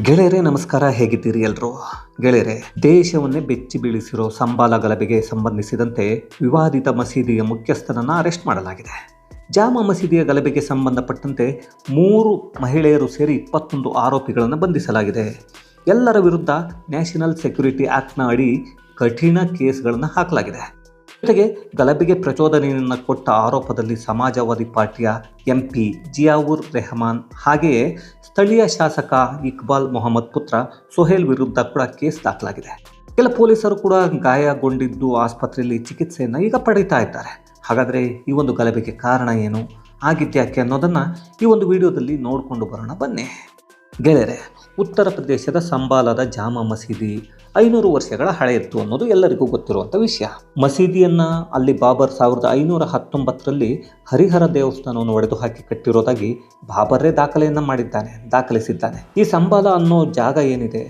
ಗೆಳೆಯರೇ, ನಮಸ್ಕಾರ. ಹೇಗಿದ್ದೀರಿ ಎಲ್ಲರೂ ಗೆಳೆಯರೆ, ದೇಶವನ್ನೇ ಬೆಚ್ಚಿ ಬೀಳಿಸಿರೋ ಸಂಬಾಲ ಗಲಭೆಗೆ ಸಂಬಂಧಿಸಿದಂತೆ ವಿವಾದಿತ ಮಸೀದಿಯ ಮುಖ್ಯಸ್ಥನನ್ನು ಅರೆಸ್ಟ್ ಮಾಡಲಾಗಿದೆ. ಜಾಮಾ ಮಸೀದಿಯ ಗಲಭೆಗೆ ಸಂಬಂಧಪಟ್ಟಂತೆ ಮೂರು ಮಹಿಳೆಯರು ಸೇರಿ ಇಪ್ಪತ್ತೊಂದು ಆರೋಪಿಗಳನ್ನು ಬಂಧಿಸಲಾಗಿದೆ. ಎಲ್ಲರ ವಿರುದ್ಧ ನ್ಯಾಷನಲ್ ಸೆಕ್ಯುರಿಟಿ ಆ್ಯಕ್ಟ್ನ ಅಡಿ ಕಠಿಣ ಕೇಸ್ಗಳನ್ನು ಹಾಕಲಾಗಿದೆ. ಜೊತೆಗೆ ಗಲಭೆಗೆ ಪ್ರಚೋದನೆಯನ್ನು ಕೊಟ್ಟ ಆರೋಪದಲ್ಲಿ ಸಮಾಜವಾದಿ ಪಾರ್ಟಿಯ ಎಂಪಿ ಜಿಯಾವುರ್ ರೆಹಮಾನ್ ಹಾಗೆಯೇ ಸ್ಥಳೀಯ ಶಾಸಕ ಇಕ್ಬಾಲ್ ಮೊಹಮ್ಮದ್ ಪುತ್ರ ಸೊಹೇಲ್ ವಿರುದ್ಧ ಕೂಡ ಕೇಸ್ ದಾಖಲಾಗಿದೆ. ಕೆಲ ಪೊಲೀಸರು ಕೂಡ ಗಾಯಗೊಂಡಿದ್ದು ಆಸ್ಪತ್ರೆಯಲ್ಲಿ ಚಿಕಿತ್ಸೆಯನ್ನು ಈಗ ಪಡೀತಾ ಇದ್ದಾರೆ. ಹಾಗಾದರೆ ಈ ಒಂದು ಗಲಭೆಗೆ ಕಾರಣ ಏನು? ಆಗಿದ್ಯಾಕೆ ಅನ್ನೋದನ್ನು ಈ ಒಂದು ವಿಡಿಯೋದಲ್ಲಿ ನೋಡಿಕೊಂಡು ಬರೋಣ ಬನ್ನಿ. ಗೆಳೆಯರೆ ಉತ್ತರ ಪ್ರದೇಶದ ಸಂಬಾಲದ ಜಾಮಾ ಮಸೀದಿ, ಐನೂರು ವರ್ಷಗಳ ಹಳೆಯದ್ದು ಅನ್ನೋದು ಎಲ್ಲರಿಗೂ ಗೊತ್ತಿರುವಂಥ ವಿಷಯ. ಮಸೀದಿಯನ್ನು ಅಲ್ಲಿ ಬಾಬರ್ ಸಾವಿರದ ಐನೂರ ಹತ್ತೊಂಬತ್ತರಲ್ಲಿ ಹರಿಹರ ದೇವಸ್ಥಾನವನ್ನು ಒಡೆದು ಹಾಕಿ ಕಟ್ಟಿರೋದಾಗಿ ಬಾಬರ್ರೇ ದಾಖಲೆಯನ್ನು ಮಾಡಿದ್ದಾನೆ, ದಾಖಲಿಸಿದ್ದಾನೆ. ಈ ಸಂಬಾಲ ಅನ್ನೋ ಜಾಗ ಏನಿದೆ?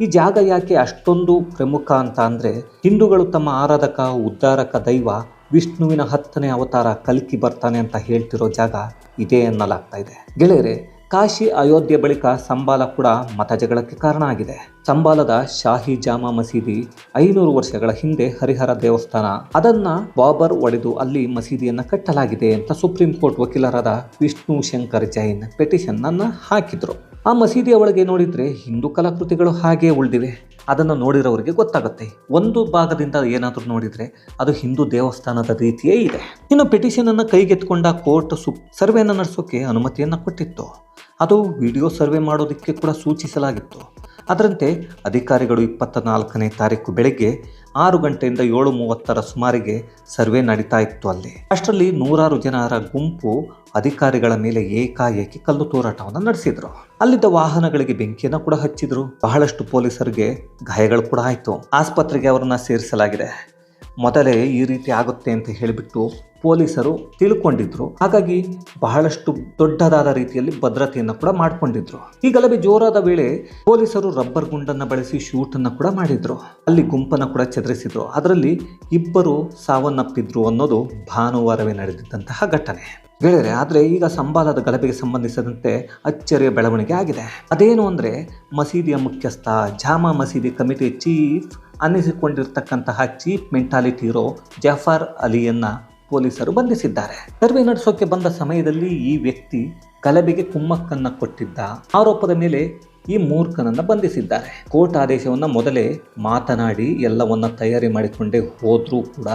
ಈ ಜಾಗ ಯಾಕೆ ಅಷ್ಟೊಂದು ಪ್ರಮುಖ ಅಂತ ಅಂದರೆ, ಹಿಂದೂಗಳು ತಮ್ಮ ಆರಾಧಕ, ಉದ್ಧಾರಕ ದೈವ ವಿಷ್ಣುವಿನ ಹತ್ತನೇ ಅವತಾರ ಕಲ್ಕಿ ಬರ್ತಾನೆ ಅಂತ ಹೇಳ್ತಿರೋ ಜಾಗ ಇದೇ ಎನ್ನಲಾಗ್ತಾ ಇದೆ. ಗೆಳೆಯರೆ ಕಾಶಿ ಅಯೋಧ್ಯೆ ಬಳಿಕ ಸಂಬಾಲ ಕೂಡ ಮತಜಗಳಕ್ಕೆ ಕಾರಣ ಆಗಿದೆ ಸಂಬಾಲದ ಶಾಹಿ ಜಾಮಾ ಮಸೀದಿ ಐನೂರು ವರ್ಷಗಳ ಹಿಂದೆ ಹರಿಹರ ದೇವಸ್ಥಾನ. ಅದನ್ನ ಬಾಬರ್ ಒಡೆದು ಅಲ್ಲಿ ಮಸೀದಿಯನ್ನ ಕಟ್ಟಲಾಗಿದೆ ಅಂತ ಸುಪ್ರೀಂ ಕೋರ್ಟ್ ವಕೀಲರಾದ ವಿಷ್ಣು ಶಂಕರ್ ಜೈನ್ ಪೆಟಿಷನ್ ಅನ್ನ ಹಾಕಿದ್ರು. ಆ ಮಸೀದಿಯ ಒಳಗೆ ನೋಡಿದ್ರೆ ಹಿಂದೂ ಕಲಾಕೃತಿಗಳು ಹಾಗೆ ಉಳಿದಿವೆ. ಅದನ್ನು ನೋಡಿರೋರಿಗೆ ಗೊತ್ತಾಗುತ್ತೆ. ಒಂದು ಭಾಗದಿಂದ ಏನಾದರೂ ನೋಡಿದರೆ ಅದು ಹಿಂದೂ ದೇವಸ್ಥಾನದ ರೀತಿಯೇ ಇದೆ. ಇನ್ನು ಪಿಟಿಷನ್ ಅನ್ನು ಕೈಗೆತ್ಕೊಂಡ ಕೋರ್ಟ್ ಸುಪ್ ಸರ್ವೆಯನ್ನು ನಡೆಸೋಕೆ ಅನುಮತಿಯನ್ನು ಕೊಟ್ಟಿತ್ತು. ಅದು ವಿಡಿಯೋ ಸರ್ವೆ ಮಾಡೋದಕ್ಕೆ ಕೂಡ ಸೂಚಿಸಲಾಗಿತ್ತು. ಅದರಂತೆ ಅಧಿಕಾರಿಗಳು ಇಪ್ಪತ್ತ ನಾಲ್ಕನೇ ತಾರೀಕು ಬೆಳಗ್ಗೆ ಆರು ಗಂಟೆಯಿಂದ ಏಳು ಮೂವತ್ತರ ಸುಮಾರಿಗೆ ಸರ್ವೆ ನಡೀತಾ ಇತ್ತು ಅಲ್ಲಿ. ಅಷ್ಟರಲ್ಲಿ ನೂರಾರು ಜನರ ಗುಂಪು ಅಧಿಕಾರಿಗಳ ಮೇಲೆ ಏಕಾಏಕಿ ಕಲ್ಲು ತೋರಾಟವನ್ನು ನಡೆಸಿದ್ರು. ಅಲ್ಲಿದ್ದ ವಾಹನಗಳಿಗೆ ಬೆಂಕಿಯನ್ನು ಕೂಡ ಹಚ್ಚಿದ್ರು. ಬಹಳಷ್ಟು ಪೊಲೀಸರಿಗೆ ಗಾಯಗಳು ಕೂಡ ಆಯಿತು. ಆಸ್ಪತ್ರೆಗೆ ಅವರನ್ನ ಸೇರಿಸಲಾಗಿದೆ. ಮೊದಲೇ ಈ ರೀತಿ ಆಗುತ್ತೆ ಅಂತ ಹೇಳಿಬಿಟ್ಟು ಪೊಲೀಸರು ತಿಳ್ಕೊಂಡಿದ್ರು. ಹಾಗಾಗಿ ಬಹಳಷ್ಟು ದೊಡ್ಡದಾದ ರೀತಿಯಲ್ಲಿ ಭದ್ರತೆಯನ್ನು ಕೂಡ ಮಾಡಿಕೊಂಡಿದ್ರು. ಈ ಗಲಭೆ ಜೋರಾದ ವೇಳೆ ಪೊಲೀಸರು ರಬ್ಬರ್ ಗುಂಡನ್ನು ಬಳಸಿ ಶೂಟ್ ಅನ್ನು ಕೂಡ ಮಾಡಿದ್ರು. ಅಲ್ಲಿ ಗುಂಪನ್ನು ಕೂಡ ಚದರಿಸಿದ್ರು. ಅದರಲ್ಲಿ ಇಬ್ಬರು ಸಾವನ್ನಪ್ಪಿದ್ರು ಅನ್ನೋದು ಭಾನುವಾರವೇ ನಡೆದಿದ್ದಂತಹ ಘಟನೆ. ಗೆಳೆಯರೆ, ಆದರೆ ಈಗ ಸಂಬಾಲದ ಗಲಭೆಗೆ ಸಂಬಂಧಿಸಿದಂತೆ ಅಚ್ಚರಿಯ ಬೆಳವಣಿಗೆ ಆಗಿದೆ. ಅದೇನು ಅಂದರೆ ಮಸೀದಿಯ ಮುಖ್ಯಸ್ಥ ಜಾಮಾ ಮಸೀದಿ ಕಮಿಟಿ ಚೀಫ್ ಅನ್ನಿಸಿಕೊಂಡಿರ್ತಕ್ಕಂತಹ ಚೀಫ್ ಮೆಂಟಾಲಿಟಿ ಇರೋ ಜಫರ್ ಅಲಿಯನ್ನ ಪೊಲೀಸರು ಬಂಧಿಸಿದ್ದಾರೆ. ಸರ್ವೆ ನಡೆಸೋಕೆ ಬಂದ ಸಮಯದಲ್ಲಿ ಈ ವ್ಯಕ್ತಿ ಗಲಭೆಗೆ ಕುಮ್ಮಕ್ಕನ್ನ ಕೊಟ್ಟಿದ್ದ ಆರೋಪದ ಮೇಲೆ ಈ ಮೂರ್ಖನನ್ನ ಬಂಧಿಸಿದ್ದಾರೆ. ಕೋರ್ಟ್ ಆದೇಶವನ್ನ ಮೊದಲೇ ಮಾತನಾಡಿ ಎಲ್ಲವನ್ನ ತಯಾರಿ ಮಾಡಿಕೊಂಡೇ ಹೋದ್ರೂ ಕೂಡ,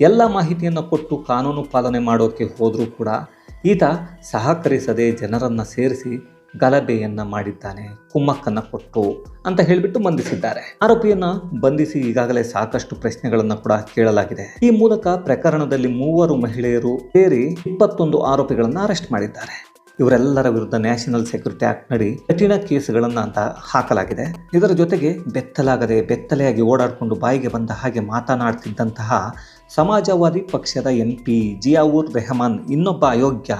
ಎಲ್ಲ ಮಾಹಿತಿಯನ್ನು ಕೊಟ್ಟು ಕಾನೂನು ಪಾಲನೆ ಮಾಡೋಕ್ಕೆ ಹೋದರೂ ಕೂಡ ಈತ ಸಹಕರಿಸದೆ ಜನರನ್ನು ಸೇರಿಸಿ ಗಲಭೆಯನ್ನ ಮಾಡಿದ್ದಾನೆ, ಕುಮ್ಮಕ್ಕನ್ನ ಕೊಟ್ಟು ಅಂತ ಹೇಳಿಬಿಟ್ಟು ಬಂಧಿಸಿದ್ದಾರೆ. ಆರೋಪಿಯನ್ನ ಬಂಧಿಸಿ ಈಗಾಗಲೇ ಸಾಕಷ್ಟು ಪ್ರಶ್ನೆಗಳನ್ನ ಕೂಡ ಕೇಳಲಾಗಿದೆ. ಈ ಮೂಲಕ ಪ್ರಕರಣದಲ್ಲಿ ಮೂವರು ಮಹಿಳೆಯರು ಸೇರಿ ಇಪ್ಪತ್ತೊಂದು ಆರೋಪಿಗಳನ್ನ ಅರೆಸ್ಟ್ ಮಾಡಿದ್ದಾರೆ. ಇವರೆಲ್ಲರ ವಿರುದ್ಧ ನ್ಯಾಷನಲ್ ಸೆಕ್ಯೂರಿಟಿ ಆಕ್ಟ್ ನಡಿ ಕಠಿಣ ಕೇಸುಗಳನ್ನು ಅಂತ ಹಾಕಲಾಗಿದೆ. ಇದರ ಜೊತೆಗೆ ಬೆತ್ತಲಾಗದೆ ಬೆತ್ತಲೆಯಾಗಿ ಓಡಾಡಿಕೊಂಡು ಬಾಯಿಗೆ ಬಂದ ಹಾಗೆ ಮಾತನಾಡ್ತಿದ್ದಂತಹ ಸಮಾಜವಾದಿ ಪಕ್ಷದ ಎಂ ಪಿ ಜಿಯಾವುರ್ ರೆಹಮಾನ್, ಇನ್ನೊಬ್ಬ ಅಯೋಗ್ಯ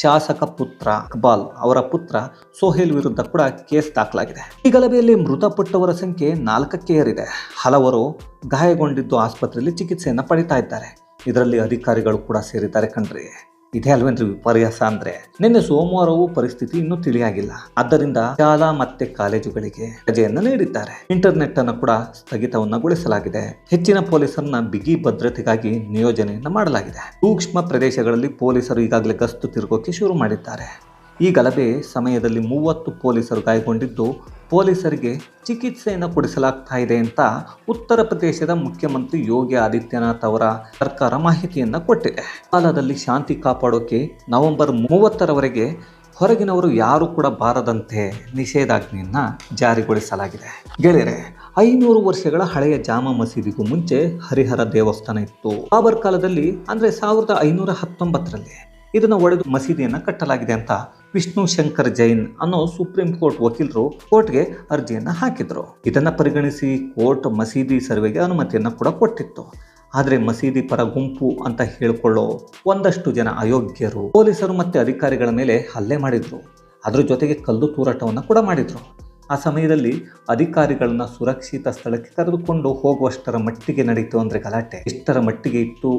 ಶಾಸಕ ಪುತ್ರ ಅಕ್ಬಾಲ್ ಅವರ ಪುತ್ರ ಸೋಹೇಲ್ ವಿರುದ್ಧ ಕೂಡ ಕೇಸ್ ದಾಖಲಾಗಿದೆ. ಈ ಗಲಭೆಯಲ್ಲಿ ಮೃತಪಟ್ಟವರ ಸಂಖ್ಯೆ ನಾಲ್ಕಕ್ಕೆ ಏರಿದೆ. ಹಲವರು ಗಾಯಗೊಂಡಿದ್ದು ಆಸ್ಪತ್ರೆಯಲ್ಲಿ ಚಿಕಿತ್ಸೆಯನ್ನು ಪಡಿತಾ ಇದ್ದಾರೆ. ಇದರಲ್ಲಿ ಅಧಿಕಾರಿಗಳು ಕೂಡ ಸೇರಿದ್ದಾರೆ ಕಣ್ರಿ. ಇದೇ ಅಲ್ವೇನ್ರಿ ವಿಪರ್ಯಾಸ ಅಂದ್ರೆ? ನಿನ್ನೆ ಸೋಮವಾರವೂ ಪರಿಸ್ಥಿತಿ ಇನ್ನೂ ತಿಳಿಯಾಗಿಲ್ಲ. ಆದ್ದರಿಂದ ಶಾಲಾ ಮತ್ತೆ ಕಾಲೇಜುಗಳಿಗೆ ರಜೆಯನ್ನು ನೀಡಿದ್ದಾರೆ. ಇಂಟರ್ನೆಟ್ ಅನ್ನು ಕೂಡ ಸ್ಥಗಿತವನ್ನಗೊಳಿಸಲಾಗಿದೆ. ಹೆಚ್ಚಿನ ಪೊಲೀಸರನ್ನ ಬಿಗಿ ಭದ್ರತೆಗಾಗಿ ನಿಯೋಜನೆಯನ್ನ ಮಾಡಲಾಗಿದೆ. ಸೂಕ್ಷ್ಮ ಪ್ರದೇಶಗಳಲ್ಲಿ ಪೊಲೀಸರು ಈಗಾಗಲೇ ಗಸ್ತು ತಿರುಗೋಕೆ ಶುರು ಮಾಡಿದ್ದಾರೆ. ಈ ಗಲಭೆ ಸಮಯದಲ್ಲಿ ಮೂವತ್ತು ಪೊಲೀಸರು ಗಾಯಗೊಂಡಿದ್ದು ಪೊಲೀಸರಿಗೆ ಚಿಕಿತ್ಸೆಯನ್ನು ಕೊಡಿಸಲಾಗ್ತಾ ಇದೆ ಅಂತ ಉತ್ತರ ಪ್ರದೇಶದ ಮುಖ್ಯಮಂತ್ರಿ ಯೋಗಿ ಆದಿತ್ಯನಾಥ್ ಅವರ ಸರ್ಕಾರ ಮಾಹಿತಿಯನ್ನು ಕೊಟ್ಟಿದೆ. ಕಾಲದಲ್ಲಿ ಶಾಂತಿ ಕಾಪಾಡೋಕೆ ನವೆಂಬರ್ ಮೂವತ್ತರವರೆಗೆ ಹೊರಗಿನವರು ಯಾರು ಕೂಡ ಬಾರದಂತೆ ನಿಷೇಧಾಜ್ಞೆಯನ್ನು ಜಾರಿಗೊಳಿಸಲಾಗಿದೆ. ಗೆಳೆಯರೆ, ಐನೂರು ವರ್ಷಗಳ ಹಳೆಯ ಜಾಮ ಮಸೀದಿಗೂ ಮುಂಚೆ ಹರಿಹರ ದೇವಸ್ಥಾನ ಇತ್ತು. ಬಾಬರ್ ಕಾಲದಲ್ಲಿ ಅಂದರೆ ಸಾವಿರದ ಐನೂರ ಹತ್ತೊಂಬತ್ತರಲ್ಲಿ ಇದನ್ನು ಒಡೆದು ಮಸೀದಿಯನ್ನು ಕಟ್ಟಲಾಗಿದೆ ಅಂತ ವಿಷ್ಣು ಶಂಕರ್ ಜೈನ್ ಅನ್ನೋ ಸುಪ್ರೀಂ ಕೋರ್ಟ್ ವಕೀಲರು ಕೋರ್ಟ್ಗೆ ಅರ್ಜಿಯನ್ನು ಹಾಕಿದ್ರು. ಇದನ್ನು ಪರಿಗಣಿಸಿ ಕೋರ್ಟ್ ಮಸೀದಿ ಸರ್ವೆಗೆ ಅನುಮತಿಯನ್ನು ಕೂಡ ಕೊಟ್ಟಿತ್ತು. ಆದರೆ ಮಸೀದಿ ಪರ ಗುಂಪು ಅಂತ ಹೇಳಿಕೊಳ್ಳೋ ಒಂದಷ್ಟು ಜನ ಅಯೋಗ್ಯರು, ಪೊಲೀಸರು ಮತ್ತು ಅಧಿಕಾರಿಗಳ ಮೇಲೆ ಹಲ್ಲೆ ಮಾಡಿದ್ರು. ಅದರ ಜೊತೆಗೆ ಕಲ್ಲು ತೂರಾಟವನ್ನು ಕೂಡ ಮಾಡಿದ್ರು. ಆ ಸಮಯದಲ್ಲಿ ಅಧಿಕಾರಿಗಳನ್ನ ಸುರಕ್ಷಿತ ಸ್ಥಳಕ್ಕೆ ಕರೆದುಕೊಂಡು ಹೋಗುವಷ್ಟರ ಮಟ್ಟಿಗೆ ನಡೀತು ಅಂದರೆ ಗಲಾಟೆ. ಇಷ್ಟರ ಮಟ್ಟಿಗೆ ಇತ್ತು,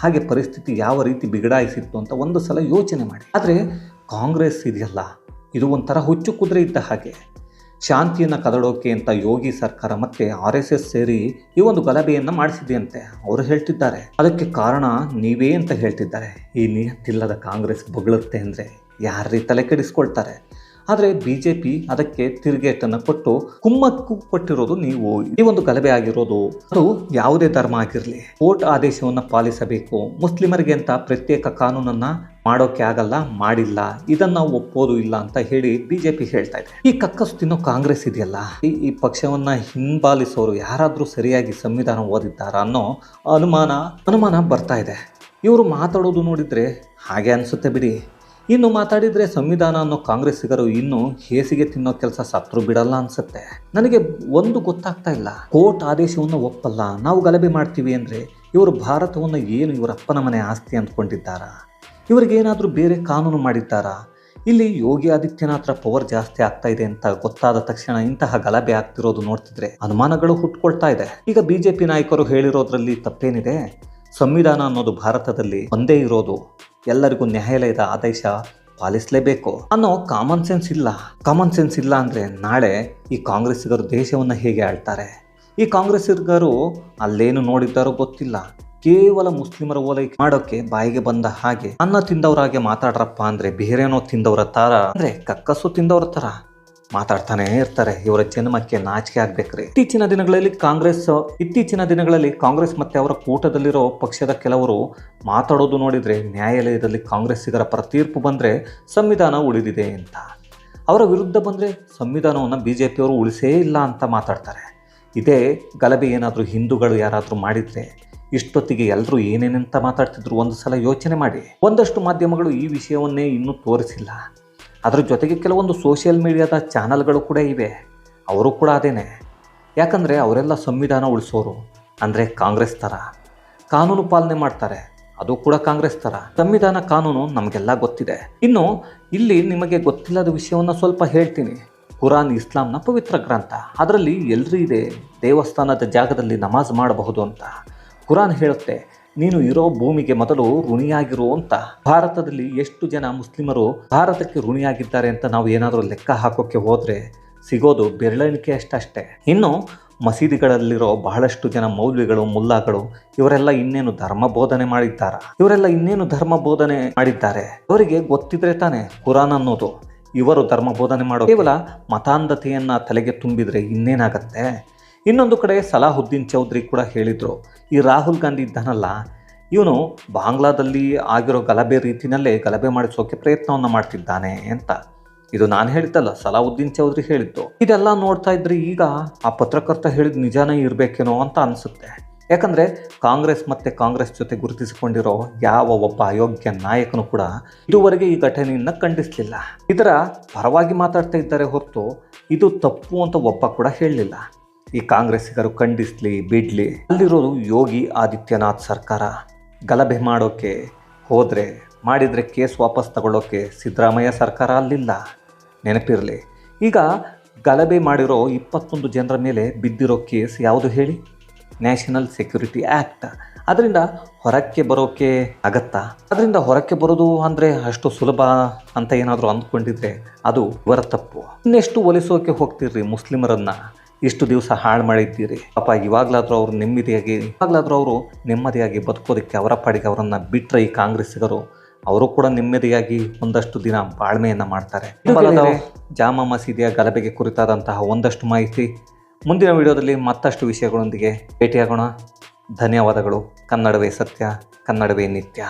ಹಾಗೆ ಪರಿಸ್ಥಿತಿ ಯಾವ ರೀತಿ ಬಿಗಡಾಯಿಸಿತ್ತು ಅಂತ ಒಂದು ಸಲ ಯೋಚನೆ ಮಾಡಿ. ಆದರೆ ಕಾಂಗ್ರೆಸ್ ಇದೆಯಲ್ಲ, ಇದು ಒಂಥರ ಹುಚ್ಚು ಕುದುರೆ ಇದ್ದ ಹಾಗೆ. ಶಾಂತಿಯನ್ನು ಕದಡೋಕೆ ಅಂತ ಯೋಗಿ ಸರ್ಕಾರ ಮತ್ತೆ ಆರ್ ಎಸ್ ಎಸ್ ಸೇರಿ ಈ ಒಂದು ಗಲಭೆಯನ್ನು ಮಾಡಿಸಿದೆಯಂತೆ. ಅವರು ಹೇಳ್ತಿದ್ದಾರೆ. ಅದಕ್ಕೆ ಕಾರಣ ನೀವೇ ಅಂತ ಹೇಳ್ತಿದ್ದಾರೆ. ಈ ನಿಯತ್ತಿಲ್ಲದ ಕಾಂಗ್ರೆಸ್ ಬೊಗಳುತ್ತೆ ಅಂದರೆ ಯಾರೀ ತಲೆ ಕೆಡಿಸ್ಕೊಳ್ತಾರೆ? ಆದರೆ ಬಿ ಜೆ ಪಿ ಅದಕ್ಕೆ ತಿರುಗೇಟನ್ನು ಕೊಟ್ಟು ಕುಮ್ಮಕ್ಕು ಕೊಟ್ಟಿರೋದು ನೀವು. ಈ ಒಂದು ಗಲಭೆ ಆಗಿರೋದು ಅದು ಯಾವುದೇ ಧರ್ಮ ಆಗಿರಲಿ. ಕೋರ್ಟ್ ಆದೇಶವನ್ನು ಪಾಲಿಸಬೇಕು. ಮುಸ್ಲಿಮರಿಗೆ ಅಂತ ಪ್ರತ್ಯೇಕ ಕಾನೂನನ್ನ ಮಾಡೋಕೆ ಆಗಲ್ಲ, ಮಾಡಿಲ್ಲ. ಇದನ್ನ ಒಪ್ಪೋದು ಇಲ್ಲ ಅಂತ ಹೇಳಿ ಬಿಜೆಪಿ ಹೇಳ್ತಾ ಇದೆ. ಈ ಕಕ್ಕಸು ತಿನ್ನೋ ಕಾಂಗ್ರೆಸ್ ಇದೆಯಲ್ಲ? ಈ ಈ ಪಕ್ಷವನ್ನ ಹಿಂಬಾಲಿಸೋರು ಯಾರಾದರೂ ಸರಿಯಾಗಿ ಸಂವಿಧಾನ ಓದಿದ್ದಾರಾ ಅನ್ನೋ ಅನುಮಾನ ಅನುಮಾನ ಬರ್ತಾ ಇದೆ. ಇವರು ಮಾತಾಡೋದು ನೋಡಿದ್ರೆ ಹಾಗೆ ಅನ್ಸುತ್ತೆ ಬಿಡಿ. ಇನ್ನು ಮಾತಾಡಿದ್ರೆ ಸಂವಿಧಾನ ಅನ್ನೋ ಕಾಂಗ್ರೆಸ್ಸಿಗರು ಇನ್ನು ಹೇಸಿಗೆ ತಿನ್ನೋ ಕೆಲಸ ಸತ್ರು ಬಿಡಲ್ಲ ಅನ್ಸುತ್ತೆ. ನನಗೆ ಒಂದು ಗೊತ್ತಾಗ್ತಾ ಇಲ್ಲ. ಕೋರ್ಟ್ ಆದೇಶವನ್ನು ಒಪ್ಪಲ್ಲ. ನಾವು ಗಲಭೆ ಮಾಡ್ತೀವಿ ಅಂದ್ರೆ ಇವರು ಭಾರತವನ್ನು ಏನು ಇವರ ಅಪ್ಪನ ಮನೆ ಆಸ್ತಿ ಅಂದ್ಕೊಂಡಿದ್ದಾರಾ? ಇವರಿಗೇನಾದರೂ ಬೇರೆ ಕಾನೂನು ಮಾಡಿದ್ದಾರಾ? ಇಲ್ಲಿ ಯೋಗಿ ಆದಿತ್ಯನಾಥ್ರ ಪವರ್ ಜಾಸ್ತಿ ಆಗ್ತಾ ಇದೆ ಅಂತ ಗೊತ್ತಾದ ತಕ್ಷಣ ಇಂತಹ ಗಲಭೆ ಆಗ್ತಿರೋದು ನೋಡ್ತಿದ್ರೆ ಅನುಮಾನಗಳು ಹುಟ್ಕೊಳ್ತಾ ಇದೆ. ಈಗ ಬಿಜೆಪಿ ನಾಯಕರು ಹೇಳಿರೋದ್ರಲ್ಲಿ ತಪ್ಪೇನಿದೆ? ಸಂವಿಧಾನ ಅನ್ನೋದು ಭಾರತದಲ್ಲಿ ಒಂದೇ ಇರೋದು. ಎಲ್ಲರಿಗೂ ನ್ಯಾಯಾಲಯದ ಆದೇಶ ಪಾಲಿಸಲೇಬೇಕು ಅನ್ನೋ ಕಾಮನ್ ಸೆನ್ಸ್ ಇಲ್ಲ. ಕಾಮನ್ ಸೆನ್ಸ್ ಇಲ್ಲ ಅಂದರೆ ನಾಳೆ ಈ ಕಾಂಗ್ರೆಸ್ಸಿಗರು ದೇಶವನ್ನ ಹೇಗೆ ಆಳ್ತಾರೆ? ಈ ಕಾಂಗ್ರೆಸ್ಸಿಗರು ಅಲ್ಲೇನು ನೋಡಿದ್ದಾರೋ ಗೊತ್ತಿಲ್ಲ. ಕೇವಲ ಮುಸ್ಲಿಮರ ಓಲೈಕೆ ಮಾಡೋಕೆ ಬಾಯಿಗೆ ಬಂದ ಹಾಗೆ ಅನ್ನ ತಿಂದವರಾಗೆ ಮಾತಾಡ್ರಪ್ಪ ಅಂದ್ರೆ ಬೇರೆನೋ ತಿಂದವರ ತರ ಅಂದ್ರೆ ಕಕ್ಕಸು ತಿಂದವರ ತರ. ಮಾತಾಡ್ತಾನೆ ಇರ್ತಾರೆ. ಇವರ ಜನ್ಮಕ್ಕೆ ನಾಚಿಕೆ ಆಗ್ಬೇಕ್ರಿ. ಇತ್ತೀಚಿನ ದಿನಗಳಲ್ಲಿ ಕಾಂಗ್ರೆಸ್, ಇತ್ತೀಚಿನ ದಿನಗಳಲ್ಲಿ ಕಾಂಗ್ರೆಸ್ ಮತ್ತೆ ಅವರ ಕೂಟದಲ್ಲಿರೋ ಪಕ್ಷದ ಕೆಲವರು ಮಾತಾಡೋದು ನೋಡಿದ್ರೆ ನ್ಯಾಯಾಲಯದಲ್ಲಿ ಕಾಂಗ್ರೆಸ್ಸಿಗರ ಪರ ತೀರ್ಪು ಬಂದ್ರೆ ಸಂವಿಧಾನ ಉಳಿದಿದೆ ಅಂತ. ಅವರ ವಿರುದ್ಧ ಬಂದ್ರೆ ಸಂವಿಧಾನವನ್ನು ಬಿಜೆಪಿಯವರು ಉಳಿಸೇ ಇಲ್ಲ ಅಂತ ಮಾತಾಡ್ತಾರೆ. ಇದೇ ಗಲಭೆ ಏನಾದರೂ ಹಿಂದೂಗಳು ಯಾರಾದರೂ ಮಾಡಿದ್ರೆ ಇಷ್ಟೊತ್ತಿಗೆ ಎಲ್ಲರೂ ಏನೇನಂತ ಮಾತಾಡ್ತಿದ್ರು ಒಂದು ಸಲ ಯೋಚನೆ ಮಾಡಿ. ಒಂದಷ್ಟು ಮಾಧ್ಯಮಗಳು ಈ ವಿಷಯವನ್ನೇ ಇನ್ನೂ ತೋರಿಸಿಲ್ಲ. ಅದರ ಜೊತೆಗೆ ಕೆಲವೊಂದು ಸೋಷಿಯಲ್ ಮೀಡಿಯಾದ ಚಾನಲ್ಗಳು ಕೂಡ ಇವೆ. ಅವರು ಕೂಡ ಅದೇನೆ. ಯಾಕಂದರೆ ಅವರೆಲ್ಲ ಸಂವಿಧಾನ ಉಳಿಸೋರು. ಅಂದರೆ ಕಾಂಗ್ರೆಸ್ ಥರ. ಕಾನೂನು ಪಾಲನೆ ಮಾಡ್ತಾರೆ. ಅದು ಕೂಡ ಕಾಂಗ್ರೆಸ್ ಥರ. ಸಂವಿಧಾನ ಕಾನೂನು ನಮಗೆಲ್ಲ ಗೊತ್ತಿದೆ. ಇನ್ನು ಇಲ್ಲಿ ನಿಮಗೆ ಗೊತ್ತಿಲ್ಲದ ವಿಷಯವನ್ನು ಸ್ವಲ್ಪ ಹೇಳ್ತೀನಿ. ಕುರಾನ್ ಇಸ್ಲಾಂನ ಪವಿತ್ರ ಗ್ರಂಥ. ಅದರಲ್ಲಿ ಎಲ್ಲರೂ ಇದೆ ದೇವಸ್ಥಾನದ ಜಾಗದಲ್ಲಿ ನಮಾಜ್ ಮಾಡಬಹುದು ಅಂತ. ಕುರಾನ್ ಹೇಳುತ್ತೆ ನೀನು ಇರೋ ಭೂಮಿಗೆ ಮೊದಲು ಋಣಿಯಾಗಿರು ಅಂತ. ಭಾರತದಲ್ಲಿ ಎಷ್ಟು ಜನ ಮುಸ್ಲಿಮರು ಭಾರತಕ್ಕೆ ಋಣಿಯಾಗಿದ್ದಾರೆ ಅಂತ ನಾವು ಏನಾದರೂ ಲೆಕ್ಕ ಹಾಕೋಕ್ಕೆ ಹೋದರೆ ಸಿಗೋದು ಬೆರಳೆಣಿಕೆ ಅಷ್ಟೇ ಇನ್ನು ಮಸೀದಿಗಳಲ್ಲಿರೋ ಬಹಳಷ್ಟು ಜನ ಮೌಲ್ವಿಗಳು ಮುಲ್ಲಾಗಳು ಇವರೆಲ್ಲ ಇನ್ನೇನು ಧರ್ಮ ಬೋಧನೆ ಮಾಡಿದ್ದಾರ? ಇವರೆಲ್ಲ ಇನ್ನೇನು ಧರ್ಮ ಬೋಧನೆ ಮಾಡಿದ್ದಾರೆ? ಅವರಿಗೆ ಗೊತ್ತಿದ್ರೆ ತಾನೆ ಕುರಾನ್ ಅನ್ನೋದು. ಇವರು ಧರ್ಮ ಬೋಧನೆ ಮಾಡೋ ಕೇವಲ ಮತಾಂಧತೆಯನ್ನು ತಲೆಗೆ ತುಂಬಿದ್ರೆ ಇನ್ನೇನಾಗತ್ತೆ? ಇನ್ನೊಂದು ಕಡೆ ಸಲಾಹುದ್ದೀನ್ ಚೌಧರಿ ಕೂಡ ಹೇಳಿದರು, ಈ ರಾಹುಲ್ ಗಾಂಧಿ ಇದ್ದಾನಲ್ಲ, ಇವನು ಬಾಂಗ್ಲಾದಲ್ಲಿ ಆಗಿರೋ ಗಲಭೆ ರೀತಿಯಲ್ಲೇ ಗಲಭೆ ಮಾಡಿಸೋಕೆ ಪ್ರಯತ್ನವನ್ನು ಮಾಡ್ತಿದ್ದಾನೆ ಅಂತ. ಇದು ನಾನು ಹೇಳಿದ್ದಲ್ಲ ಸಲಾವುದ್ದೀನ್ ಚೌಧರಿ ಹೇಳಿದ್ದು. ಇದೆಲ್ಲ ನೋಡ್ತಾ ಇದ್ರೆ ಈಗ ಆ ಪತ್ರಕರ್ತ ಹೇಳಿದ ನಿಜಾನೇ ಇರಬೇಕೇನೋ ಅಂತ ಅನಿಸುತ್ತೆ. ಯಾಕಂದರೆ ಕಾಂಗ್ರೆಸ್ ಮತ್ತು ಕಾಂಗ್ರೆಸ್ ಜೊತೆ ಗುರುತಿಸಿಕೊಂಡಿರೋ ಯಾವ ಒಬ್ಬ ಅಯೋಗ್ಯ ನಾಯಕನು ಕೂಡ ಇದುವರೆಗೆ ಈ ಘಟನೆಯನ್ನು ಖಂಡಿಸಲಿಲ್ಲ. ಇದರ ಪರವಾಗಿ ಮಾತಾಡ್ತಾ ಇದ್ದಾರೆ ಹೊರತು ಇದು ತಪ್ಪು ಅಂತ ಒಬ್ಬ ಕೂಡ ಹೇಳಲಿಲ್ಲ. ಈ ಕಾಂಗ್ರೆಸ್ಸಿಗರು ಖಂಡಿಸ್ಲಿ, ಬಿಡ್ಲಿ. ಅಲ್ಲಿರೋದು ಯೋಗಿ ಆದಿತ್ಯನಾಥ್ ಸರ್ಕಾರ. ಗಲಭೆ ಮಾಡೋಕೆ ಹೋದರೆ, ಮಾಡಿದರೆ ಕೇಸ್ ವಾಪಸ್ ತಗೊಳ್ಳೋಕೆ ಸಿದ್ದರಾಮಯ್ಯ ಸರ್ಕಾರ ಅಲ್ಲಿಲ್ಲ. ನೆನಪಿರಲಿ. ಈಗ ಗಲಭೆ ಮಾಡಿರೋ ಇಪ್ಪತ್ತೊಂದು ಜನರ ಮೇಲೆ ಬಿದ್ದಿರೋ ಕೇಸ್ ಯಾವುದು ಹೇಳಿ? ನ್ಯಾಷನಲ್ ಸೆಕ್ಯೂರಿಟಿ ಆ್ಯಕ್ಟ್ ಅದರಿಂದ ಹೊರಕ್ಕೆ ಬರೋಕೆ ಆಗತ್ತಾ ಅದರಿಂದ ಹೊರಕ್ಕೆ ಬರೋದು ಅಂದರೆ ಅಷ್ಟು ಸುಲಭ ಅಂತ ಏನಾದರೂ ಅಂದ್ಕೊಂಡಿದ್ರೆ ಅದು ಇವರ ತಪ್ಪು. ಇನ್ನೆಷ್ಟು ಒಲಿಸೋಕೆ ಹೋಗ್ತಿರ್ರಿ ಮುಸ್ಲಿಮರನ್ನ? ಇಷ್ಟು ದಿವಸ ಹಾಳು ಮಾಡಿದ್ದೀರಿ. ಪಾಪ ಇವಾಗಲಾದರೂ ಅವರು ನೆಮ್ಮದಿಯಾಗಿ ಇವಾಗಲಾದರೂ ಅವರು ನೆಮ್ಮದಿಯಾಗಿ ಬದುಕೋದಕ್ಕೆ ಅವರ ಪಾಡಿಗೆ ಅವರನ್ನ ಬಿಟ್ಟರೆ ಈ ಕಾಂಗ್ರೆಸ್ಸಿಗರು, ಅವರು ಕೂಡ ನೆಮ್ಮದಿಯಾಗಿ ಒಂದಷ್ಟು ದಿನ ಬಾಳ್ಮೆಯನ್ನ ಮಾಡ್ತಾರೆ. ಜಾಮ ಮಸೀದಿಯ ಗಲಭೆಗೆ ಕುರಿತಾದಂತಹ ಒಂದಷ್ಟು ಮಾಹಿತಿ ಮುಂದಿನ ವಿಡಿಯೋದಲ್ಲಿ ಮತ್ತಷ್ಟು ವಿಷಯಗಳೊಂದಿಗೆ ಭೇಟಿಯಾಗೋಣ. ಧನ್ಯವಾದಗಳು. ಕನ್ನಡವೇ ಸತ್ಯ, ಕನ್ನಡವೇ ನಿತ್ಯ.